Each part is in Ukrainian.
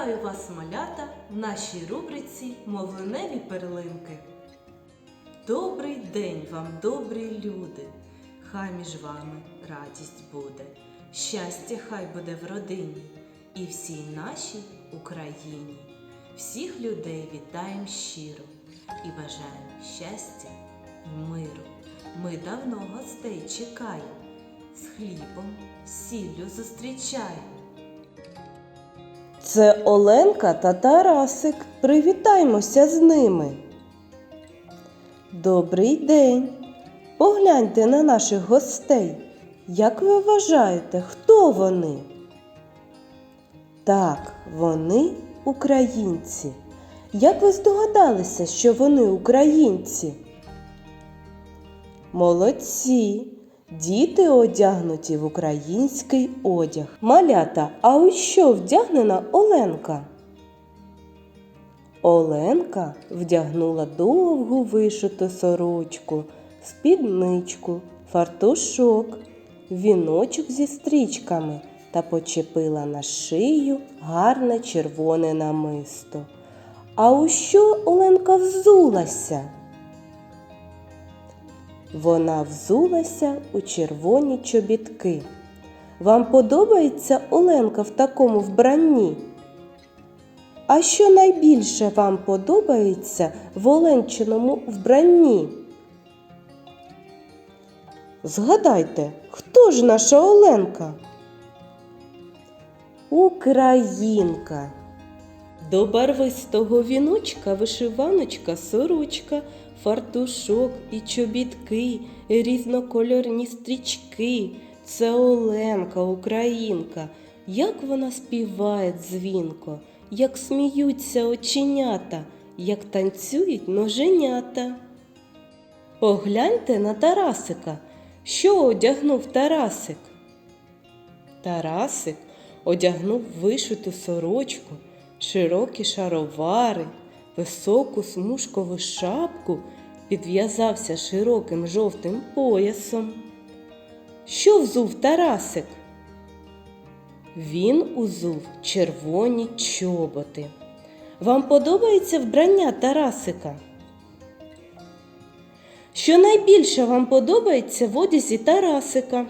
Вітаю вас, малята, в нашій рубриці Мовленеві перлинки. Добрий день вам, добрі люди! Хай між вами радість буде, щастя хай буде в родині і всій нашій Україні. Всіх людей вітаємо щиро і бажаємо щастя і миру. Ми давно гостей чекаємо, з хлібом, сіллю зустрічаємо. Це Оленка та Тарасик. Привітаймося з ними. Добрий день. Погляньте на наших гостей. Як ви вважаєте, хто вони? Так, вони українці. Як ви здогадалися, що вони українці? Молодці! Діти одягнуті в український одяг. Малята, а у що вдягнена Оленка? Оленка вдягнула довгу вишиту сорочку, спідничку, фартушок, віночок зі стрічками та почепила на шию гарне червоне намисто. А у що Оленка взулася? Вона взулася у червоні чобітки. Вам подобається Оленка в такому вбранні? А що найбільше вам подобається в Оленчиному вбранні? Згадайте, хто ж наша Оленка? Українка. До барвистого віночка вишиваночка, сорочка, фартушок і чобітки, різнокольорні стрічки. Це Оленка, українка. Як вона співає дзвінко, як сміються оченята, як танцюють ноженята. Погляньте на Тарасика. Що одягнув Тарасик? Тарасик одягнув вишиту сорочку, широкі шаровари, високу смужкову шапку, підв'язався широким жовтим поясом. Що взув Тарасик? Він узув червоні чоботи. Вам подобається вбрання Тарасика? Що найбільше вам подобається в одязі Тарасика?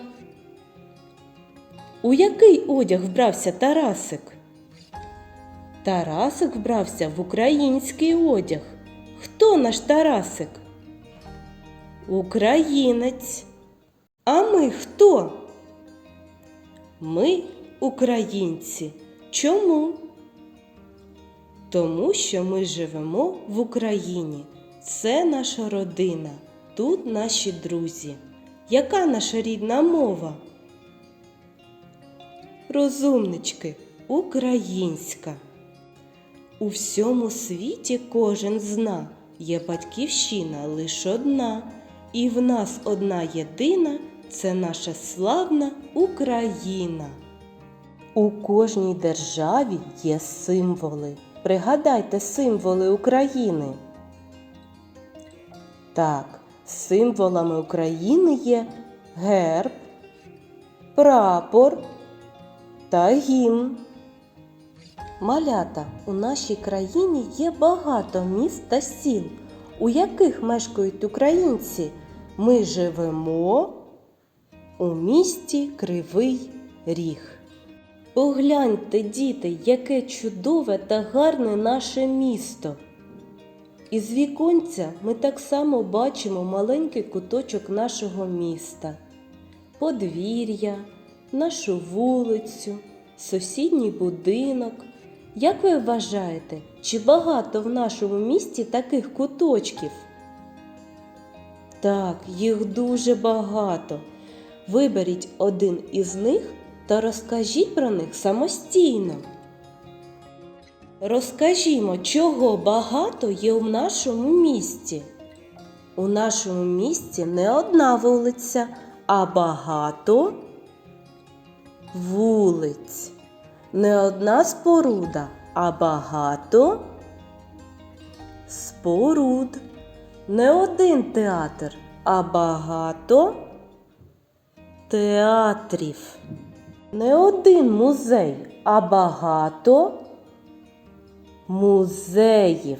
У який одяг вбрався Тарасик? Тарасик вбрався в український одяг. Хто наш Тарасик? Українець. А ми хто? Ми українці. Чому? Тому що ми живемо в Україні. Це наша родина. Тут наші друзі. Яка наша рідна мова? Розумнички, українська. У всьому світі кожен зна, є батьківщина лиш одна, і в нас одна єдина це наша славна Україна. У кожній державі є символи. Пригадайте символи України. Так, символами України є герб, прапор та гімн. Малята, у нашій країні є багато міст та сіл, у яких мешкають українці. Ми живемо у місті Кривий Ріг. Погляньте, діти, яке чудове та гарне наше місто. Із віконця ми так само бачимо маленький куточок нашого міста, подвір'я, нашу вулицю, сусідній будинок. Як ви вважаєте, чи багато в нашому місті таких куточків? Так, їх дуже багато. Виберіть один із них та розкажіть про них самостійно. Розкажімо, чого багато є в нашому місті. У нашому місті не одна вулиця, а багато вулиць. Не одна споруда, а багато споруд. Не один театр, а багато театрів. Не один музей, а багато музеїв.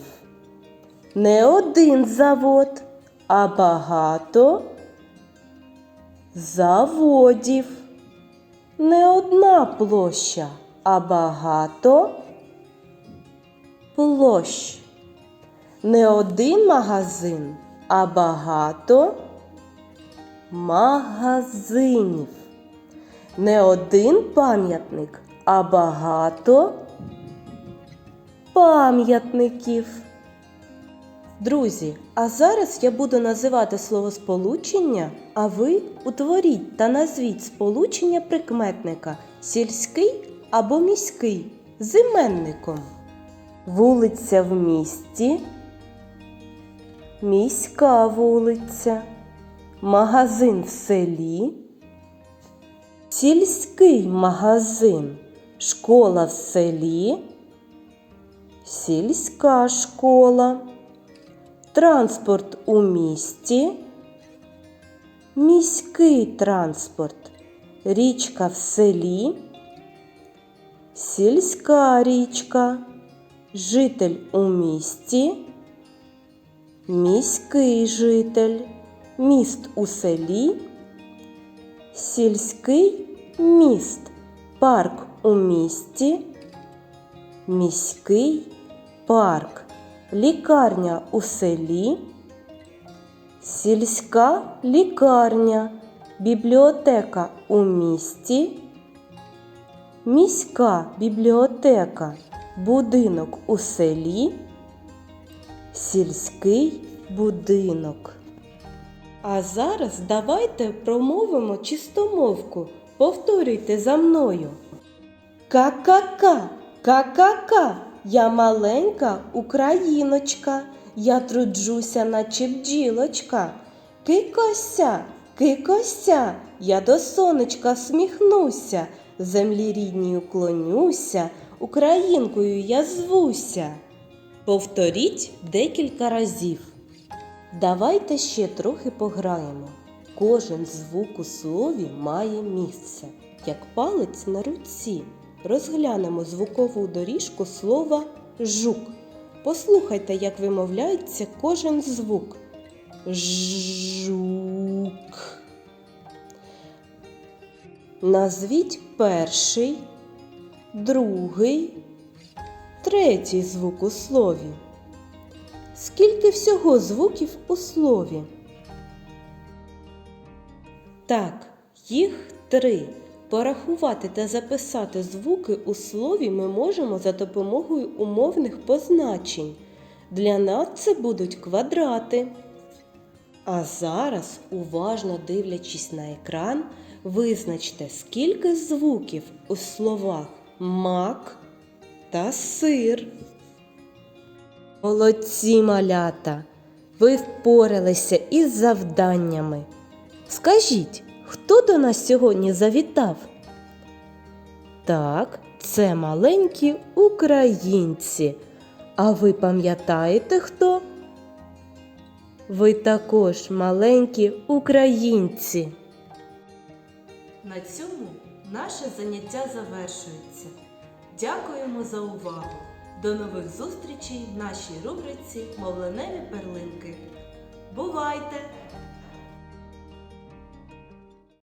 Не один завод, а багато заводів. Не одна площа, а багато площ. Не один магазин, а багато магазинів. Не один пам'ятник, а багато пам'ятників. Друзі, а зараз я буду називати словосполучення, а ви утворіть та назвіть сполучення прикметника сільський або міський з іменником. Вулиця в місті, міська вулиця, магазин в селі, сільський магазин, школа в селі, сільська школа, транспорт у місті, міський транспорт, річка в селі, сільська річка, житель у місті, міський житель, міст у селі, сільський міст, парк у місті, міський парк, лікарня у селі, сільська лікарня, бібліотека у місті, міська бібліотека, будинок у селі, сільський будинок. А зараз давайте промовимо чистомовку. Повторюйте за мною. Ка-ка-ка, ка-ка-ка, я маленька україночка, я труджуся, наче бджілочка. Кикося, кикося, я до сонечка сміхнуся, землі рідній уклонюся, українкою я звуся. Повторіть декілька разів. Давайте ще трохи пограємо. Кожен звук у слові має місце, як палець на руці. Розглянемо звукову доріжку слова жук. Послухайте, як вимовляється кожен звук. Жук. Назвіть перший, другий, третій звук у слові. Скільки всього звуків у слові? Так, їх три. Порахувати та записати звуки у слові ми можемо за допомогою умовних позначень. Для нас це будуть квадрати. А зараз, уважно дивлячись на екран, визначте, скільки звуків у словах мак та сир. Молодці малята! Ви впоралися із завданнями. Скажіть, хто до нас сьогодні завітав? Так, це маленькі українці. А ви пам'ятаєте хто? Ви також маленькі українці. На цьому наше заняття завершується. Дякуємо за увагу! До нових зустрічей в нашій рубриці Мовленеві перлинки. Бувайте!